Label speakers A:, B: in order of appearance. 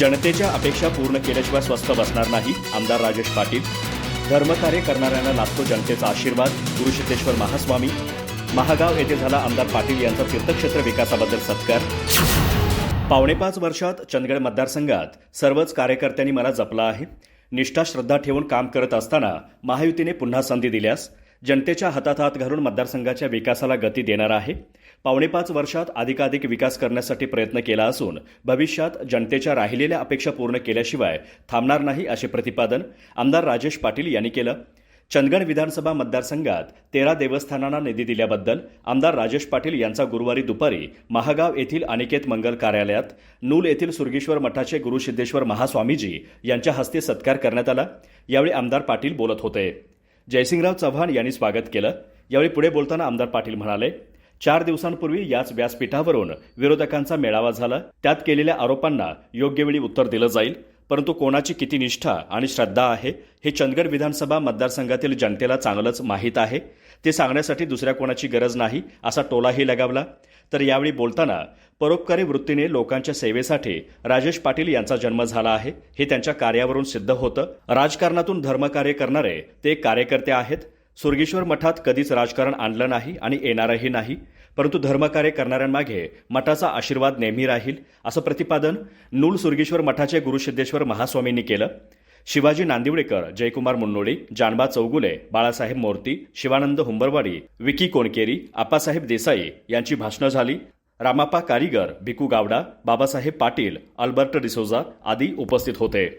A: जनतेच्या अपेक्षा पूर्ण केल्याशिवाय स्वस्थ बसणार नाही आमदार राजेश पाटील. धर्मकार्य करणाऱ्यांना लाभतो जनतेचा आशीर्वाद गुरुसिद्धेश्वर महास्वामी. महागाव येथे झाला आमदार पाटील यांचा तीर्थक्षेत्र विकासाबद्दल सत्कार. पावणेपाच वर्षात चंदगड मतदारसंघात सर्वच कार्यकर्त्यांनी मला जपलं आहे. निष्ठा श्रद्धा ठेवून काम करत असताना महायुतीने पुन्हा संधी दिल्यास जनतेच्या हातात हात घालून मतदारसंघाच्या विकासाला गती देणार आहे. पावणेपाच वर्षात अधिकाधिक विकास करण्यासाठी प्रयत्न केला असून भविष्यात जनतेच्या राहिलेल्या अपेक्षा पूर्ण केल्याशिवाय थांबणार नाही असे प्रतिपादन आमदार राजेश पाटील यांनी केलं. चंदगड विधानसभा मतदारसंघात तेरा देवस्थानांना निधी दिल्याबद्दल आमदार राजेश पाटील यांचा गुरुवारी दुपारी महागाव येथील अनिकेत मंगल कार्यालयात नूल येथील सुर्गेश्वर मठाचे गुरुसिद्धेश्वर महास्वामीजी यांच्या हस्ते सत्कार करण्यात आला. यावेळी आमदार पाटील बोलत होते. जयसिंगराव चव्हाण यांनी स्वागत केलं. यावेळी पुढे बोलताना आमदार पाटील म्हणाले चार दिवसांपूर्वी याच व्यासपीठावरून विरोधकांचा मेळावा झाला. त्यात केलेल्या आरोपांना योग्य वेळी उत्तर दिलं जाईल. परंतु कोणाची किती निष्ठा आणि श्रद्धा आहे हे चंदगड विधानसभा मतदारसंघातील जनतेला चांगलंच माहीत आहे. ते सांगण्यासाठी दुसऱ्या कोणाची गरज नाही असा टोलाही लगावला. तर यावेळी बोलताना परोपकारी वृत्तीने लोकांच्या सेवेसाठी राजेश पाटील यांचा जन्म झाला आहे हे त्यांच्या कार्यावरून सिद्ध होतं. राजकारणातून धर्मकार्य करणारे ते कार्यकर्ते आहेत. सुर्गेश्वर मठात कधीच राजकारण आणलं नाही आणि येणारही नाही. परंतु धर्मकार्य करणाऱ्यांमागे मठाचा आशीर्वाद नेहमी राहील असं प्रतिपादन नूल सुर्गेश्वर मठाचे गुरुसिद्धेश्वर महास्वामींनी केलं. शिवाजी नांदिवडेकर जयकुमार मुन्नोळी जानबा चौगुले बाळासाहेब मोर्ती शिवानंद हुंबरवाडी विकी कोणकेरी आप्पासाहेब देसाई यांची भाषणं झाली. रामाप्पा कारीगर भिकू गावडा बाबासाहेब पाटील अल्बर्ट डिसोजा आदी उपस्थित होते.